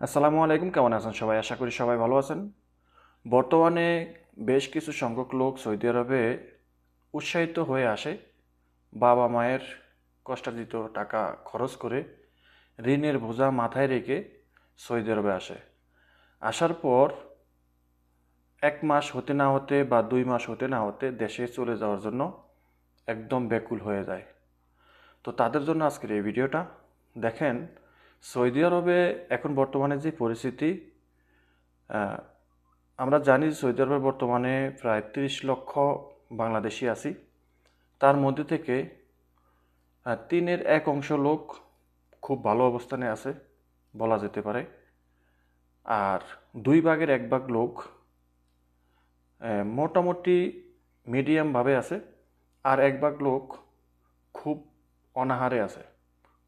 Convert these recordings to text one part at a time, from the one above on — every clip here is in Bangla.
আসসালামু আলাইকুম, কেমন আছেন সবাই? আশা করি সবাই ভালো আছেন। বর্তমানে বেশ কিছু সংখ্যক লোক সৌদি আরবে উৎসাহিত হয়ে আসে, বাবা মায়ের কষ্টার্জিত টাকা খরচ করে ঋণের বোঝা মাথায় রেখে সৌদি আরবে আসে। আসার পর এক মাস হতে না হতে বা দুই মাস হতে না হতে দেশে চলে যাওয়ার জন্য একদম ব্যাকুল হয়ে যায়। তো তাদের জন্য আজকের এই ভিডিওটা। দেখেন সৌদি আরবে এখন বর্তমানে যে পরিস্থিতি আমরা জানি সৌদি আরবে বর্তমানে প্রায় তিরিশ লক্ষ বাংলাদেশি আছি। তার মধ্যে থেকে তিনের এক অংশ লোক খুব ভালো অবস্থানে আছে বলা যেতে পারে। আর দুই ভাগের এক ভাগ লোক মোটামুটি মিডিয়ামভাবে আছে। আর এক ভাগ লোক খুব অনাহারে আছে,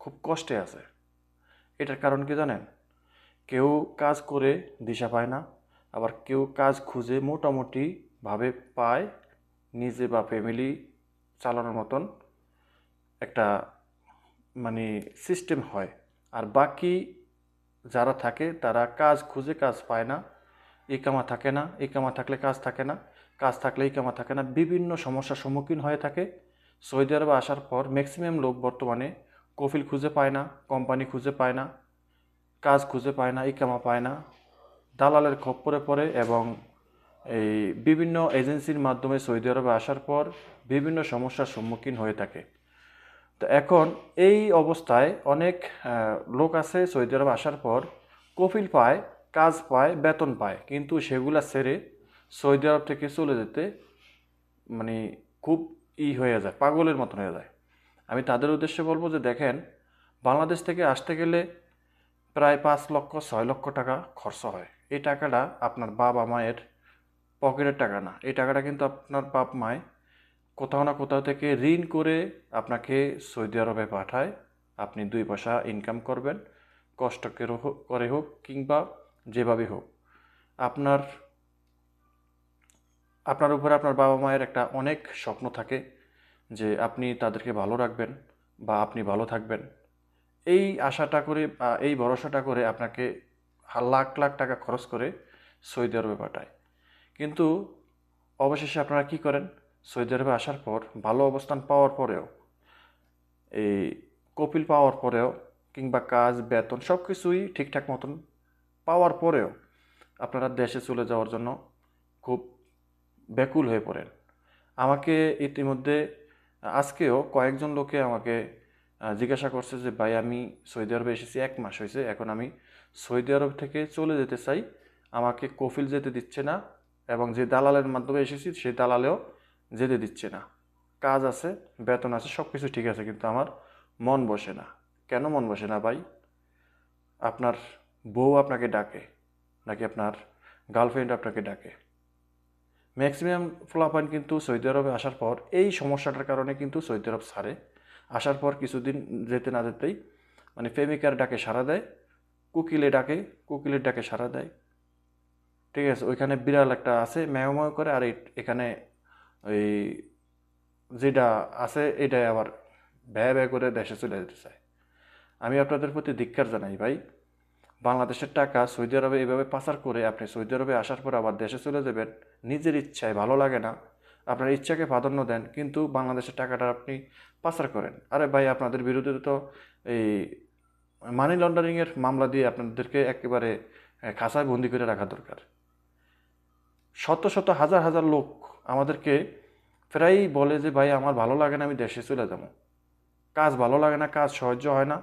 খুব কষ্টে আছে। এটার কারণ কি জানেন? কেউ কাজ করে দিশা পায় না, আবার কেউ কাজ খুঁজে মোটামুটিভাবে পায় নিজে বা ফ্যামিলি চালানোর মতন একটা মানে সিস্টেম হয়। আর বাকি যারা থাকে তারা কাজ খুঁজে কাজ পায় না ইকামা থাকে না ইকামা থাকলে কাজ থাকে না, কাজ থাকলে ইকামা থাকে না, বিভিন্ন সমস্যার সম্মুখীন হয়ে থাকে। সৌদি আরবে আসার পর ম্যাক্সিমাম লোক বর্তমানে কফিল খুঁজে পায় না, কোম্পানি খুঁজে পায় না, কাজ খুঁজে পায় না, ইকামা পায় না। দালালের খপ্পরে পড়ে এবং এই বিভিন্ন এজেন্সির মাধ্যমে সৌদি আরবে আসার পর বিভিন্ন সমস্যার সম্মুখীন হয়ে থাকে। তো এখন এই অবস্থায় অনেক লোক আছে সৌদি আরবে আসার পর কফিল পায়, কাজ পায়, বেতন পায়। কিন্তু সেগুলা ছেড়ে সৌদি আরব থেকে চলে যেতে মানে খুব ই হয়ে যায়, পাগলের মতন হয়ে যায়। আমি তাদের উদ্দেশ্যে বলব যে দেখেন, বাংলাদেশ থেকে আসতে গেলে প্রায় পাঁচ লক্ষ, ছয় লক্ষ টাকা খরচ হয়। এই টাকাটা আপনার বাবা মায়ের পকেটের টাকা না। এই টাকাটা কিন্তু আপনার বাপ মায় কোথাও না কোথাও থেকে ঋণ করে আপনাকে সৌদি আরবে পাঠায়। আপনি দুই পয়সা ইনকাম করবেন, কষ্ট করে হোক কিংবা যেভাবে হোক। আপনার আপনার উপরে আপনার বাবা মায়ের একটা অনেক স্বপ্ন থাকে। যে আপনি তাদেরকে ভালো রাখবেন বা আপনি ভালো থাকবেন। এই আশাটা করে বা এই ভরসাটা করে আপনাকে লাখ লাখ টাকা খরচ করে সৌদি আরবে পাঠায়। কিন্তু অবশেষে আপনারা কি করেন? সৌদি আরবে আসার পর, ভালো অবস্থান পাওয়ার পরেও, এই কপিল পাওয়ার পরেও কিংবা কাজ, বেতন সব কিছুই ঠিকঠাক মতন পাওয়ার পরেও আপনারা দেশে চলে যাওয়ার জন্য খুব ব্যাকুল হয়ে পড়েন। আমাকে ইতিমধ্যে আজকেও কয়েকজন লোকে আমাকে জিজ্ঞাসা করছে যে, ভাই, আমি সৌদি আরবে এসেছি, এক মাস হয়েছে, এখন আমি সৌদি আরব থেকে চলে যেতে চাই। আমাকে কফিল যেতে দিচ্ছে না এবং যে দালালের মাধ্যমে এসেছি সেই দালালেও যেতে দিচ্ছে না। কাজ আছে, বেতন আছে সব কিছু ঠিক আছে, কিন্তু আমার মন বসে না। কেন মন বসে না, ভাই? আপনার বউ আপনাকে ডাকে, নাকি আপনার গার্লফ্রেন্ড আপনাকে ডাকে? ম্যাক্সিমাম ফলাফল কিন্তু সৌদি আরবে আসার পর এই সমস্যাটার কারণে কিন্তু সৌদি আরব ছাড়ে। আসার পর কিছুদিন যেতে না যেতেই মানে প্রেমিকার ডাকে সাড়া দেয়, কুকিলে ডাকে, কুকিলের ডাকে সাড়া দেয়। ঠিক আছে, ওইখানে বিড়াল একটা আছে ম্যাও ম্যাও করে, আর এখানে ওই যেটা আছে, এটাই আবার ব্যয় ব্যয় করে দেশে চলে যেতে চায়। আমি আপনাদের প্রতি ধিক্কার জানাই ভাই। বাংলাদেশের টাকা সৌদি আরবে এভাবে পাচার করে আপনি সৌদি আরবে আসার পর আবার দেশে চলে যাবেন নিজের ইচ্ছায় ভালো লাগে না, আপনার ইচ্ছাকে প্রাধান্য দেন, কিন্তু বাংলাদেশের টাকাটা আপনি পাচার করেন। আরে ভাই, আপনাদের বিরুদ্ধে তো এই মানি লন্ডারিংয়ের মামলা দিয়ে আপনাদেরকে একেবারে খাঁচায় বন্দি করে রাখা দরকার। শত শত হাজার হাজার লোক আমাদেরকে প্রায়ই বলে যে, ভাই, আমার ভালো লাগে না, আমি দেশে চলে যাব। কাজ ভালো লাগে না, কাজ সহ্য হয় না,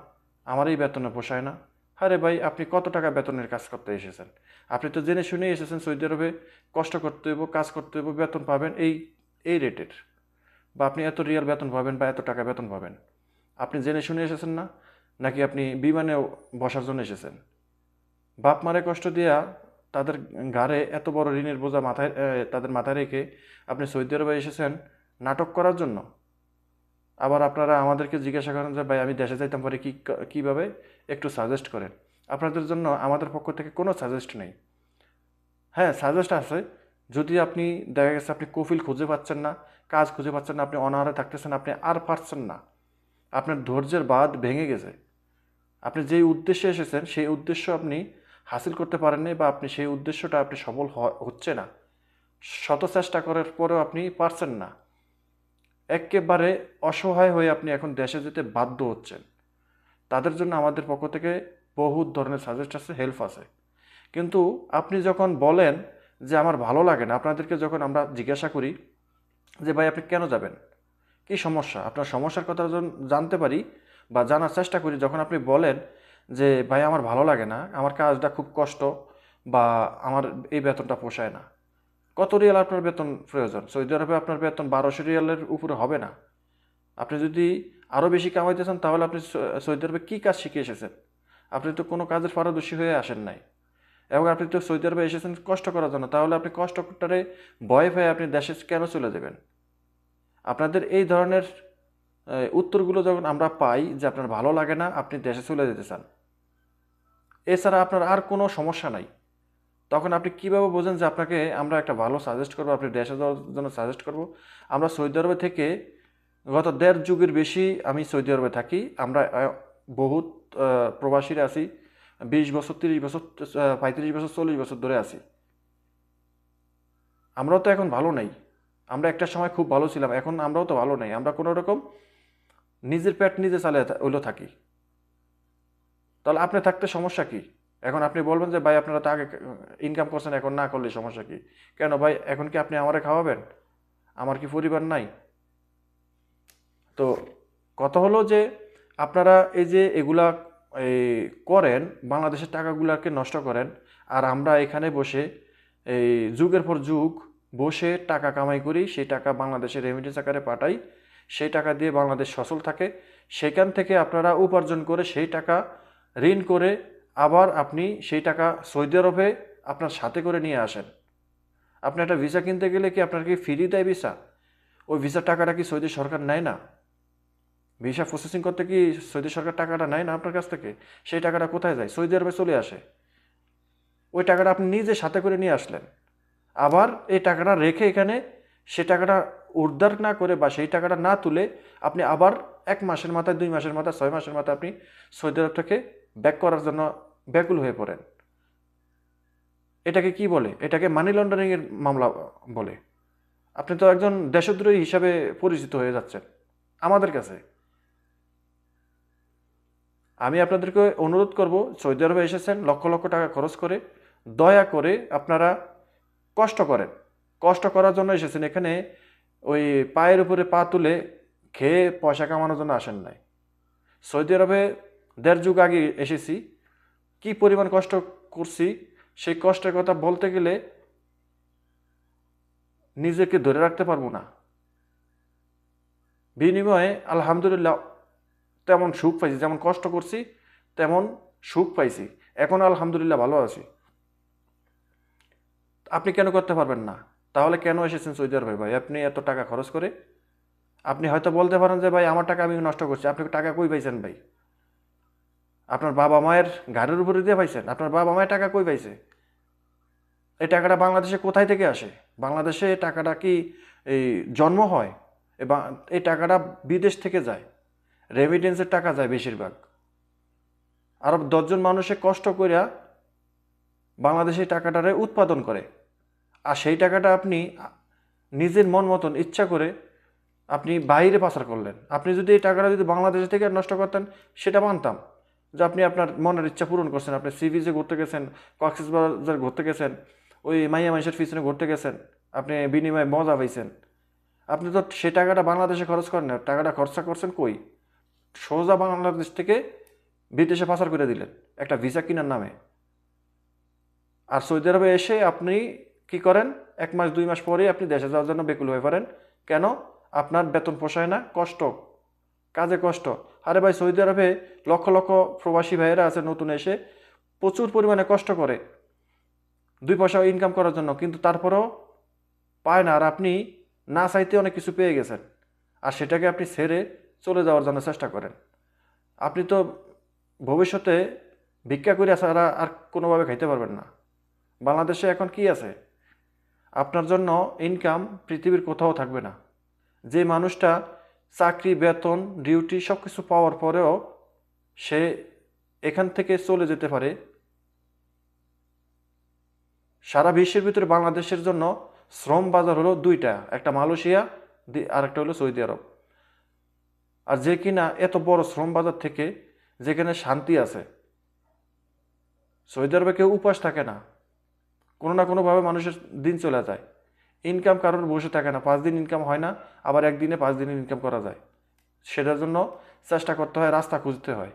আমার এই বেতনে পোষায় না। আরে ভাই, আপনি কত টাকা বেতনের কাজ করতে এসেছেন? আপনি তো জেনে শুনেই এসেছেন সৌদি আরবে কষ্ট করতে হইব, কাজ করতে হইব, বেতন পাবেন, এই এই রেটের। বা আপনি এত রিয়াল বেতন পাবেন বা এত টাকা বেতন পাবেন। আপনি জেনে শুনে এসেছেন না? নাকি আপনি বিমানে বসার জন্য এসেছেন? বাপ মারে কষ্ট দিয়া তাদের ঘাড়ে এত বড় ঋণের বোঝা মাথায় তাদের মাথায় রেখে আপনি সৌদি আরবে এসেছেন নাটক করার জন্য? আবার আপনারা আমাদেরকে জিজ্ঞাসা করেন যে, ভাই, আমি দেশে যাইতাম পারি কী কীভাবে? একটু সাজেস্ট করেন। আপনাদের জন্য আমাদের পক্ষ থেকে কোনো সাজেস্ট নেই। হ্যাঁ সাজেস্ট আছে। যদি আপনি, দেখা গেছে আপনি কফিল খুঁজে পাচ্ছেন না, কাজ খুঁজে পাচ্ছেন না, আপনি অনাহারে থাকতেছেন, আপনি আর পারছেন না। আপনার ধৈর্যের বাদ ভেঙে গেছে। আপনি যেই উদ্দেশ্যে এসেছেন, সেই উদ্দেশ্য আপনি হাসিল করতে পারেননি বা আপনি সেই উদ্দেশ্যটা আপনি সফল হচ্ছে না। শত চেষ্টা করার পরেও আপনি পারছেন না। একেবারে অসহায় হয়ে আপনি এখন দেশে যেতে বাধ্য হচ্ছেন। তাদের জন্য আমাদের পক্ষ থেকে বহুত ধরনের সাজেস্ট আছে হেল্প আছে। কিন্তু আপনি যখন বলেন যে আমার ভালো লাগে না, আপনাদেরকে যখন আমরা জিজ্ঞাসা করি যে, ভাই, আপনি কেন যাবেন? কি সমস্যা? আপনার সমস্যার কথা যখন জানতে পারি বা জানার চেষ্টা করি, যখন আপনি বলেন যে, ভাই, আমার ভালো লাগে না, আমার কাজটা খুব কষ্ট বা আমার এই বেতনটা পোষায় না। কত রিয়াল আপনার বেতন প্রয়োজন? সৌদি আরবে আপনার বেতন বারোশো রিয়ালের উপরে হবে না। আপনি যদি আরও বেশি কামাইতে চান, তাহলে আপনি সৌদি আরবে কী কাজ শিখে এসেছেন? আপনি তো কোনো কাজের পারদর্শী হয়ে আসেন নাই। এবং আপনি তো সৌদি আরবে এসেছেন কষ্ট করার জন্য, তাহলে আপনি কষ্টটারে ভয় ভয়ে আপনি দেশে কেন চলে যাবেন? আপনাদের এই ধরনের উত্তরগুলো যখন আমরা পাই যে আপনার ভালো লাগে না, আপনি দেশে চলে যেতে চান। এছাড়া আপনার আর কোনো সমস্যা নাই। তখন আপনি কীভাবে বোঝেন যে আপনাকে আমরা একটা ভালো সাজেস্ট করব, আপনি দেশে যাওয়ার জন্য সাজেস্ট করব? আমরা সৌদি আরবে থেকে গত দেড় যুগের বেশি আমি সৌদি আরবে থাকি। আমরা বহুত প্রবাসীরা আছি। বিশ বছর, তিরিশ বছর পঁয়ত্রিশ বছর, চল্লিশ বছর ধরে আছি। আমরাও তো এখন ভালো নাই। আমরা একটা সময় খুব ভালো ছিলাম, এখন আমরাও তো ভালো নাই। আমরা কোনো রকম নিজের পেট নিজে চালিয়ে ওইলো থাকি। তাহলে আপনি থাকতে সমস্যা কি? এখন আপনি বলবেন যে, ভাই, আপনারা তো আগে ইনকাম করছেন, এখন না করলে সমস্যা কি? কেন ভাই, এখন কি আপনি আমারে খাওয়াবেন? আমার কি পরিবার নাই? তো কথা হলো যে, আপনারা এই যে এগুলা, এই করেন, বাংলাদেশের টাকাগুলাকে নষ্ট করেন, আর আমরা এখানে বসে, এই যুগের পর যুগ বসে টাকা কামাই করি, সেই টাকা বাংলাদেশের রেমিটেন্স আকারে পাঠাই, সেই টাকা দিয়ে বাংলাদেশ সচল থাকে, সেখান থেকে আপনারা উপার্জন করে সেই টাকা ঋণ করে আবার আপনি সেই টাকা সৌদি আরবে আপনার সাথে করে নিয়ে আসেন। আপনি একটা ভিসা কিনতে গেলে কি আপনার কি ফ্রি দেয় ভিসা? ওই ভিসার টাকাটা কি সৌদি সরকার নেয় না? ভিসা প্রসেসিং করতে কি সৌদি সরকার টাকাটা নেয় না আপনার কাছ থেকে? সেই টাকাটা কোথায় যায়? সৌদি আরবে চলে আসে। ওই টাকাটা আপনি নিজে সাথে করে নিয়ে আসলেন। আবার এই টাকাটা রেখে এখানে সে টাকাটা উদ্ধার না করে বা সেই টাকাটা না তুলে আপনি আবার এক মাসের মাথায়, দুই মাসের মাথায়, ছয় মাসের মাথায় আপনি সৌদি আরব থেকে ব্যাক করার জন্য ব্যাকুল হয়ে পড়েন। এটাকে কি বলে? এটাকে মানি লন্ডারিংয়ের মামলা বলে। আপনি তো একজন দেশদ্রোহী হিসাবে পরিচিত হয়ে যাচ্ছেন আমাদের কাছে। আমি আপনাদেরকে অনুরোধ করব, সৌদি আরবে এসেছেন, লক্ষ লক্ষ টাকা খরচ করে দয়া করে আপনারা কষ্ট করেন। কষ্ট করার জন্য এসেছেন এখানে, ওই পায়ের উপরে পা তুলে খেয়ে পয়সা কামানোর জন্য আসেন নাই। সৌদি আরবে দেড় যুগ আগে এসেছি কি পরিমাণ কষ্ট করছি, সেই কষ্টের কথা বলতে গেলে নিজেকে ধরে রাখতে পারব না। বিনিময়ে আলহামদুলিল্লাহ তেমন সুখ পাইছি, যেমন কষ্ট করছি, তেমন সুখ পাইছি। এখন আলহামদুলিল্লাহ ভালো আছি। আপনি কেন করতে পারবেন না? তাহলে কেন এসেছেন সৌদি আরবে ভাই? আপনি এত টাকা খরচ করে? আপনি হয়তো বলতে পারেন যে, ভাই, আমার টাকা আমি নষ্ট করছি। আপনি টাকা কই পাইছেন ভাই? আপনার বাবা মায়ের ঘাড়ের উপরে দিয়ে পাইছেন। আপনার বাবা মায়ের টাকা কই পাইছে? এই টাকাটা বাংলাদেশে কোথায় থেকে আসে? বাংলাদেশে টাকাটা কি এই জন্ম হয় এবং এই টাকাটা বিদেশ থেকে যায়? রেমিটেন্সের টাকা যায় বেশিরভাগ। আরব দশজন মানুষে কষ্ট করিয়া বাংলাদেশে টাকাটারে উৎপাদন করে। আর সেই টাকাটা আপনি নিজের মন মতন ইচ্ছা করে আপনি বাইরে পাচার করলেন। আপনি যদি এই টাকাটা যদি বাংলাদেশ থেকে নষ্ট করতেন, সেটা মানতাম। যে আপনি আপনার মনের ইচ্ছা পূরণ করছেন, আপনি সি বিচে ঘুরতে গেছেন, কক্সেস বাজার ঘুরতে গেছেন, ওই মাইয়া মাইশের পিছনে ঘুরতে গেছেন, আপনি বিনিময়ে মজা পাইছেন। আপনি তো সে টাকাটা বাংলাদেশে খরচ করেন না, টাকাটা খরচা করছেন কই? সোজা বাংলাদেশ থেকে বিদেশে পাচার করে দিলেন, একটা ভিসা কেনার নামে। আর সৌদি আরবে এসে আপনি কি করেন? এক মাস, দুই মাস পরেই আপনি দেশে যাওয়ার জন্য বেকুল হয়ে পড়েন। কেন? আপনার বেতন পোষায় না, কষ্ট। কাজে কষ্ট। আরে ভাই, সৌদি আরবে লক্ষ লক্ষ প্রবাসী ভাইয়েরা আছে নতুন এসে প্রচুর পরিমাণে কষ্ট করে। দুই পয়সা ইনকাম করার জন্য, কিন্তু তারপরেও পায় না। আর আপনি না চাইতে অনেক কিছু পেয়ে গেছেন। আর সেটাকে আপনি ছেড়ে চলে যাওয়ার জন্য চেষ্টা করেন। আপনি তো ভবিষ্যতে ভিক্ষা করে ছাড়া আর কোনোভাবে খাইতে পারবেন না। বাংলাদেশে এখন কি আছে? আপনার জন্য ইনকাম পৃথিবীর কোথাও থাকবে না। যে মানুষটা চাকরি, বেতন, ডিউটি সব কিছু পাওয়ার পরেও সে এখান থেকে চলে যেতে পারে। সারা বিশ্বের ভিতরে বাংলাদেশের জন্য শ্রম বাজার হলো দুইটা, একটা মালয়েশিয়া আর একটা হলো সৌদি আরব। আর যে কিনা এত বড় শ্রম বাজার থেকে যেখানে শান্তি আছে, সৌদি আরবে কেউ উপাস থাকে না। কোনো না কোনোভাবে মানুষের দিন চলে যায়। ইনকাম কারোর বসে থাকে না। পাঁচ দিন ইনকাম হয় না, আবার একদিনে পাঁচ দিনের ইনকাম করা যায়। সেটার জন্য চেষ্টা করতে হয়, রাস্তা খুঁজতে হয়।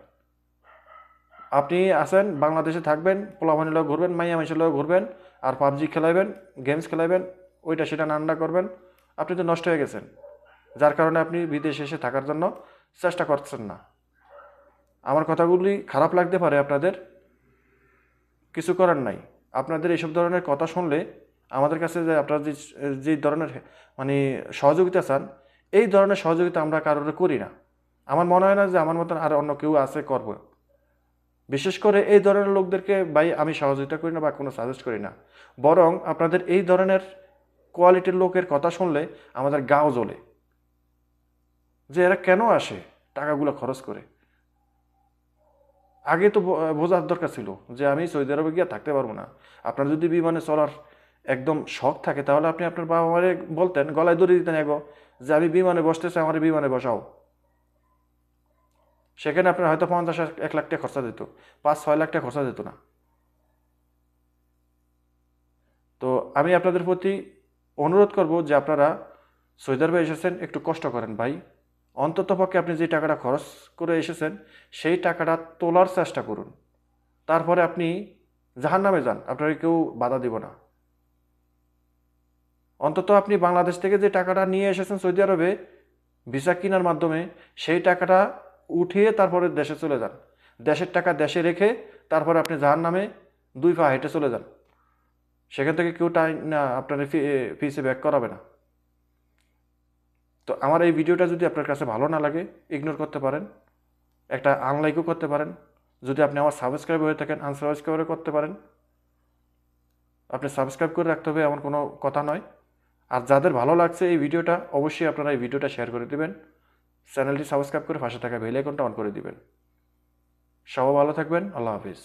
আপনি আসেন বাংলাদেশে থাকবেন পোলাভানি লোক ঘুরবেন মাইয়া লোক ঘুরবেন, আর পাবজি খেলাইবেন গেমস খেলাইবেন, ওইটা সেটা নান্ডা করবেন, আপনি তো নষ্ট হয়ে গেছেন। যার কারণে আপনি বিদেশে এসে থাকার জন্য চেষ্টা করছেন না। আমার কথাগুলি খারাপ লাগতে পারে আপনাদের, কিছু করার নাই। আপনাদের এইসব ধরনের কথা শুনলে আমাদের কাছে যে আপনারা যে যে ধরনের মানে সহযোগিতা চান, এই ধরনের সহযোগিতা আমরা কারোর করি না। আমার মনে হয় না যে আমার মতন আর অন্য কেউ আছে করব। বিশেষ করে এই ধরনের লোকদেরকে ভাই আমি সহযোগিতা করি না বা কোনো সাজেস্ট করি না। বরং আপনাদের এই ধরনের কোয়ালিটির লোকের কথা শুনলে আমাদের গাও জ্বলে। যে এরা কেন আসে টাকাগুলো খরচ করে? আগে তো বোঝার দরকার ছিল যে আমি সৌদি আরবে গিয়ে থাকতে পারব না। আপনার যদি বিমানে চলার একদম শখ থাকে, তাহলে আপনি আপনার বাবা মারে বলতেন, গলায় দড়ি দিতেন, এগো, যে আমি বিমানে বসতেছি, আমার বিমানে বসাও। সেখানে আপনার হয়তো পঞ্চাশ এক- লাখ টাকা খরচা দিত, পাঁচ, ছয় লাখ টাকা খরচা দিত না। তো আমি আপনাদের প্রতি অনুরোধ করব যে আপনারা সৌদি আরবে এসেছেন, একটু কষ্ট করেন ভাই। অন্তত পক্ষে আপনি যে টাকাটা খরচ করে এসেছেন, সেই টাকাটা তোলার চেষ্টা করুন। তারপরে আপনি জাহান নামে যান, আপনাকে কেউ বাধা দিব না। অন্তত আপনি বাংলাদেশ থেকে যে টাকাটা নিয়ে এসেছেন সৌদি আরবে, ভিসা কেনার মাধ্যমে, সেই টাকাটা উঠিয়ে তারপরে দেশে চলে যান। দেশের টাকা দেশে রেখে তারপরে আপনি জাহান নামে দুই পা হেঁটে চলে যান। সেখান থেকে কেউ টাইম না, আপনার ফিসে ব্যাক করাবে না। তো আমার এই ভিডিওটা যদি আপনার কাছে ভালো না লাগে ইগনোর করতে পারেন। একটা আনলাইকও করতে পারেন। যদি আপনি আমার সাবস্ক্রাইব হয়ে থাকেন আনসাবস্ক্রাইবও করতে পারেন। আপনি সাবস্ক্রাইব করে রাখতে হবে এমন কোনো কথা নয়। আর যাদের ভালো লাগছে এই ভিডিওটা, অবশ্যই আপনারা এই ভিডিওটা শেয়ার করে দেবেন। চ্যানেলটি সাবস্ক্রাইব করে পাশে থাকা বেল আইকনটা অন করে দিবেন। সবাই ভালো থাকবেন, আল্লাহ হাফিজ।